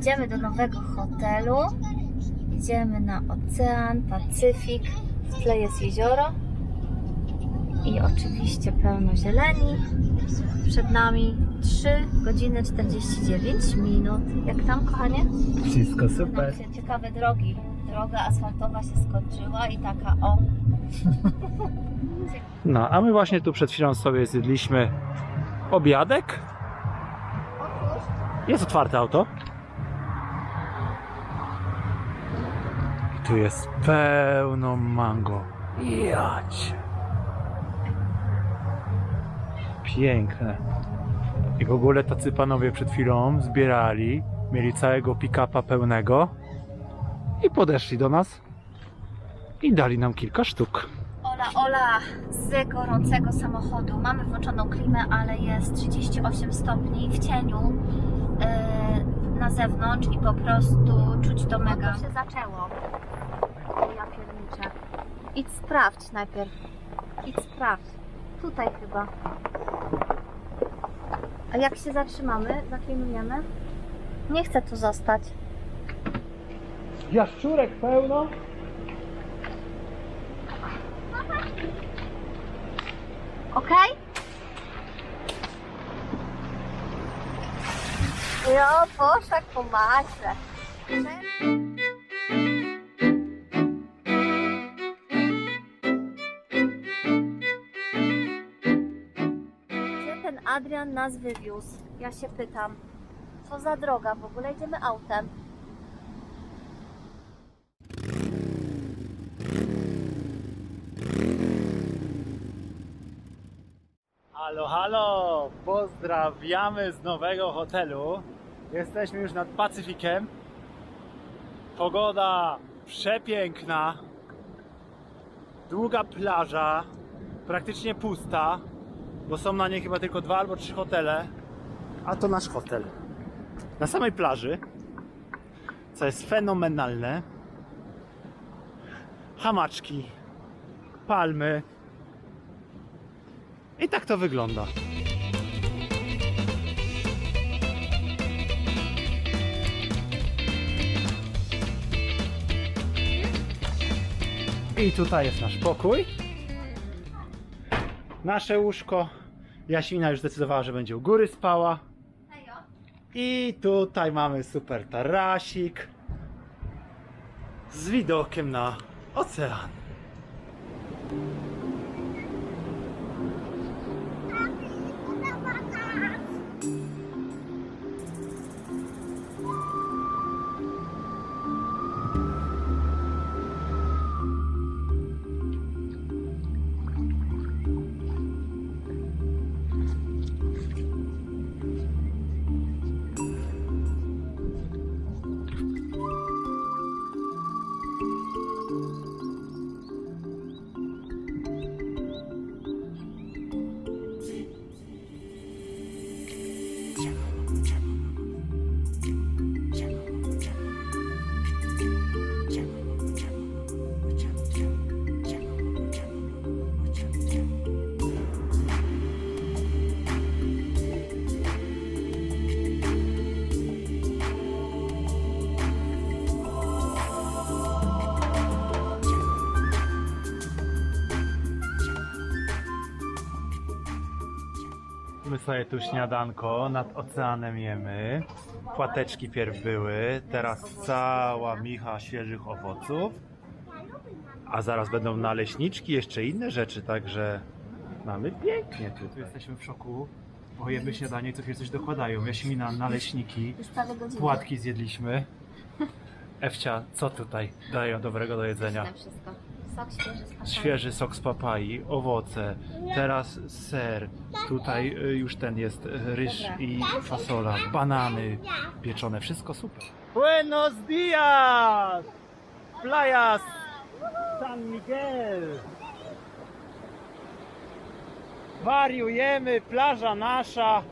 Idziemy do nowego hotelu. Idziemy na ocean, Pacyfik. W tle jest jezioro. I oczywiście pełno zieleni. Przed nami 3 godziny 49 minut. Jak tam, kochanie? Wszystko super. Nam się ciekawe drogi. Droga asfaltowa się skończyła i taka o. No, a my właśnie tu przed chwilą sobie zjedliśmy obiadek. Jest otwarte auto. Tu jest pełno mango. Jać. Piękne. I w ogóle tacy panowie przed chwilą zbierali, mieli całego pick-upa pełnego i podeszli do nas i dali nam kilka sztuk. Ola, Ola, z gorącego samochodu. Mamy włączoną klimę, ale jest 38 stopni w cieniu yy, na zewnątrz i po prostu czuć to mega. to się zaczęło. Idź sprawdź najpierw. Idź sprawdź. Tutaj chyba. A jak się zatrzymamy, zaklinujemy? Nie chcę tu zostać. Jaszczurek pełno. Okej? Jo, poszedł po maśle. Adrian nas wywiózł? Ja się pytam. Co za droga? W ogóle idziemy autem. Halo, halo! Pozdrawiamy z nowego hotelu. Jesteśmy już nad Pacyfikiem. Pogoda przepiękna. Długa plaża, praktycznie pusta, bo są na niej chyba tylko dwa albo trzy hotele. A to nasz hotel. Na samej plaży, co jest fenomenalne. Hamaczki, palmy, i tak to wygląda. I tutaj jest nasz pokój. Nasze łóżko. Jaśmina już zdecydowała, że będzie u góry spała. I tutaj mamy super tarasik z widokiem na ocean. Sobie tu śniadanko nad oceanem jemy. Płateczki pierw były, teraz cała micha świeżych owoców. A zaraz będą naleśniczki, jeszcze inne rzeczy, także mamy pięknie tu. Tu jesteśmy w szoku, bo jemy śniadanie i co chwilę coś dokładają. Jaśmina, naleśniki, płatki zjedliśmy. Ewcia, co tutaj dają dobrego do jedzenia? Wszystko. Sok świeży z. Świeży sok z papai, owoce, teraz ser, tutaj y, już ten jest y, ryż i fasola, banany pieczone, wszystko super. Buenos dias! Playas San Miguel! Wariujemy, plaża nasza,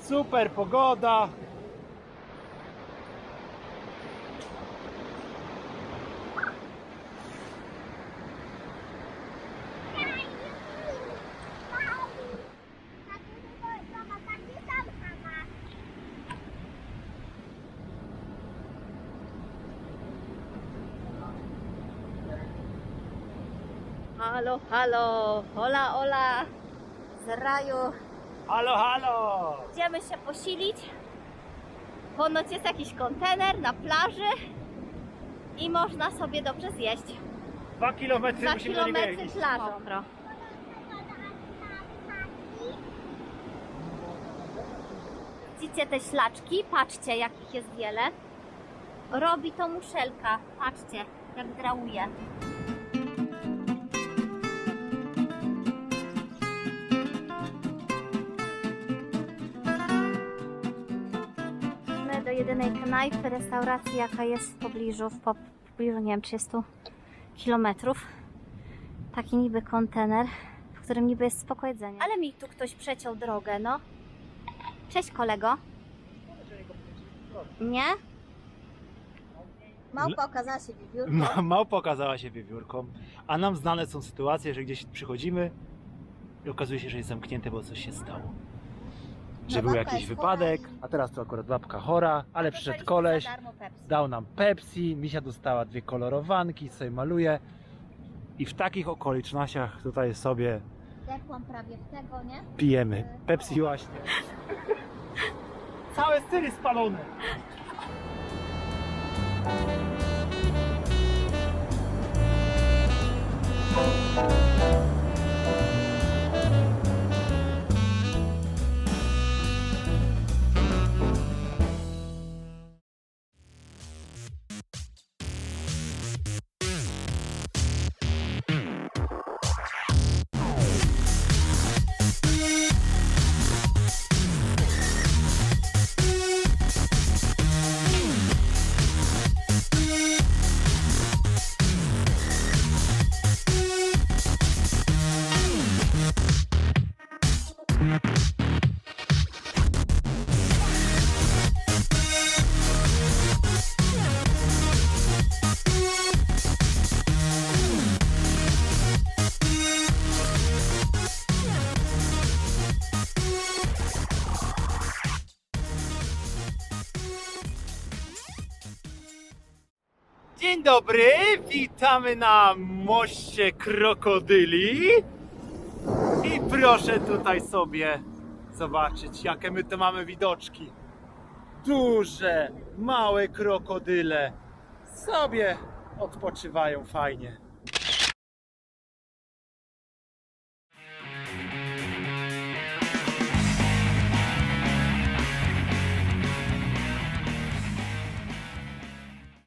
super pogoda. Halo, halo, hola, ola, z raju. Halo, halo! Idziemy się posilić. Ponoć jest jakiś kontener na plaży i można sobie dobrze zjeść. Dwa kilometry Dwa musimy kilometry biegać. plażą. Widzicie te ślaczki? Patrzcie, jakich jest wiele. Robi to muszelka. Patrzcie, jak drałuje. Jedynej knajpy, restauracji, jaka jest w pobliżu, w, po, w pobliżu, nie wiem, 30 kilometrów. Taki niby kontener, w którym niby jest spoko jedzenie. Ale mi tu ktoś przeciął drogę, no. Cześć kolego. Nie? Małpa okazała się wiewiórką. Ma- Małpa okazała się wiewiórką, a nam znane są sytuacje, że gdzieś przychodzimy i okazuje się, że jest zamknięte, bo coś się stało. Że był jakiś wypadek, a teraz to akurat babka chora, ale przyszedł koleś, dał nam Pepsi, Misia dostała dwie kolorowanki, sobie maluje i w takich okolicznościach tutaj sobie Dekłam prawie w tego, nie? pijemy Pepsi właśnie. Całe styly spalone. Dzień dobry, witamy na moście krokodyli. I proszę tutaj sobie zobaczyć, jakie my tu mamy widoczki. Duże, małe krokodyle sobie odpoczywają fajnie.